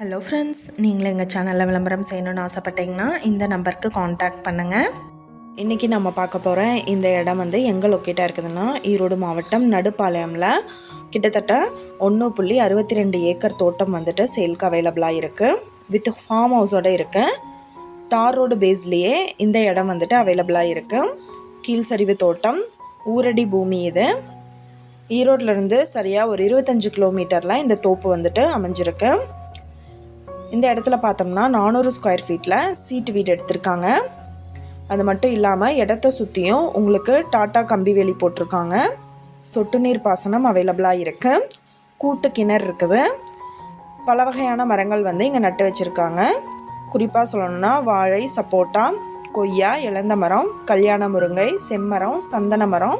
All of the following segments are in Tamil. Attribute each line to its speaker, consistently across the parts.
Speaker 1: ஹலோ ஃப்ரெண்ட்ஸ் நீங்களும் எங்கள் சேனலில் விளம்பரம் செய்யணும்னு ஆசைப்பட்டீங்கன்னா இந்த நம்பருக்கு காண்டாக்ட் பண்ணுங்கள் இன்றைக்கி நம்ம பார்க்க போகிற இந்த இடம் வந்து எங்கே லொக்கேட்டாக இருக்குதுன்னா ஈரோடு மாவட்டம் நடுப்பாளையமில். கிட்டத்தட்ட ஒன்று புள்ளி அறுபத்தி ரெண்டு ஏக்கர் தோட்டம் வந்துட்டு சேல்க்கு அவைலபிளாக இருக்குது வித் ஃபார்ம் ஹவுஸோடு இருக்குது தார் ரோடு பேஸ்லேயே இந்த இடம் வந்துட்டு அவைலபிளாக இருக்குது கீழ் சரிவு தோட்டம் ஊரடி பூமி இது. ஈரோட்லேருந்து சரியாக ஒரு இருபத்தஞ்சு கிலோமீட்டரில் இந்த தோப்பு வந்துட்டு அமைஞ்சிருக்கு. இந்த இடத்துல பார்த்தோம்னா நானூறு ஸ்கொயர் ஃபீட்டில் சீட்டு வீடு எடுத்திருக்காங்க. அது மட்டும் இல்லாமல் இடத்த சுற்றியும் உங்களுக்கு டாட்டா கம்பி வேலி போட்டிருக்காங்க. சொட்டு நீர் பாசனம் அவைலபிளாக இருக்குது கூட்டு கிணறு இருக்குது. பல வகையான மரங்கள் வந்து இங்கே நட்டு வச்சுருக்காங்க. குறிப்பாக சொல்லணும்னா வாழை சப்போட்டா கொய்யா இளந்த மரம் கல்யாண முருங்கை செம்மரம் சந்தன மரம்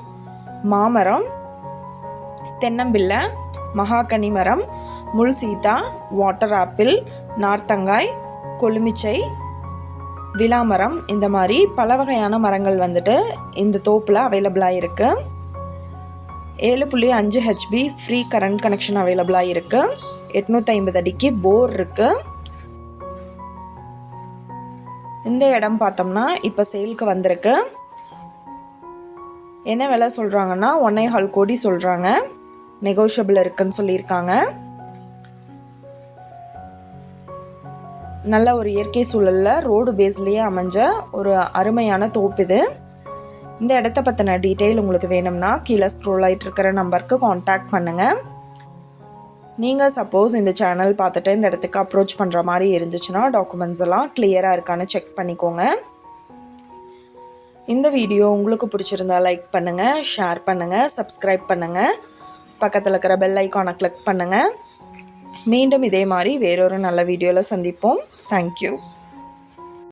Speaker 1: மாமரம் தென்னம்பிள்ளை மகாகனி மரம் முள் சீதா வாட்டர் ஆப்பிள் நார்த்தங்காய் கொழுமிச்சை விளாமரம் இந்த மாதிரி பல வகையான மரங்கள் வந்துட்டு இந்த தோப்பில் அவைலபிளாக இருக்குது ஏழு புள்ளி அஞ்சு ஹெச்பி ஃப்ரீ கரண்ட் கனெக்ஷன் அவைலபிளாக இருக்குது எட்நூற்றி ஐம்பது அடிக்கு போர் இருக்குது இந்த இடம் பார்த்தோம்னா இப்போ சேலுக்கு வந்திருக்கு. என்ன விலை சொல்கிறாங்கன்னா ஒன்னே ஹால் கோடி சொல்கிறாங்க நெகோஷியபிள் இருக்குன்னு சொல்லியிருக்காங்க. நல்ல ஒரு இயற்கை சூழலில் ரோடு பேஸ்லேயே அமைஞ்ச ஒரு அருமையான தோப்பு இது. இந்த இடத்த பற்றின டீட்டெயில் உங்களுக்கு வேணும்னா கீழே ஸ்க்ரோல் ஆகிட்டு இருக்கிற நம்பருக்கு காண்டாக்ட் பண்ணுங்கள் நீங்கள் சப்போஸ் இந்த சேனல் பார்த்துட்டு இந்த இடத்துக்கு அப்ரோச் பண்ணுற மாதிரி இருந்துச்சுன்னா டாக்குமெண்ட்ஸ் எல்லாம் கிளியராக இருக்கான்னு செக் பண்ணிக்கோங்க. இந்த வீடியோ உங்களுக்கு பிடிச்சிருந்தா லைக் பண்ணுங்கள் ஷேர் பண்ணுங்கள் சப்ஸ்கிரைப் பண்ணுங்கள் பக்கத்தில் இருக்கிற பெல் ஐக்கானை கிளிக் பண்ணுங்கள் மீண்டும் இதே மாதிரி வேறொரு நல்ல வீடியோவில் சந்திப்போம். தேங்க்யூ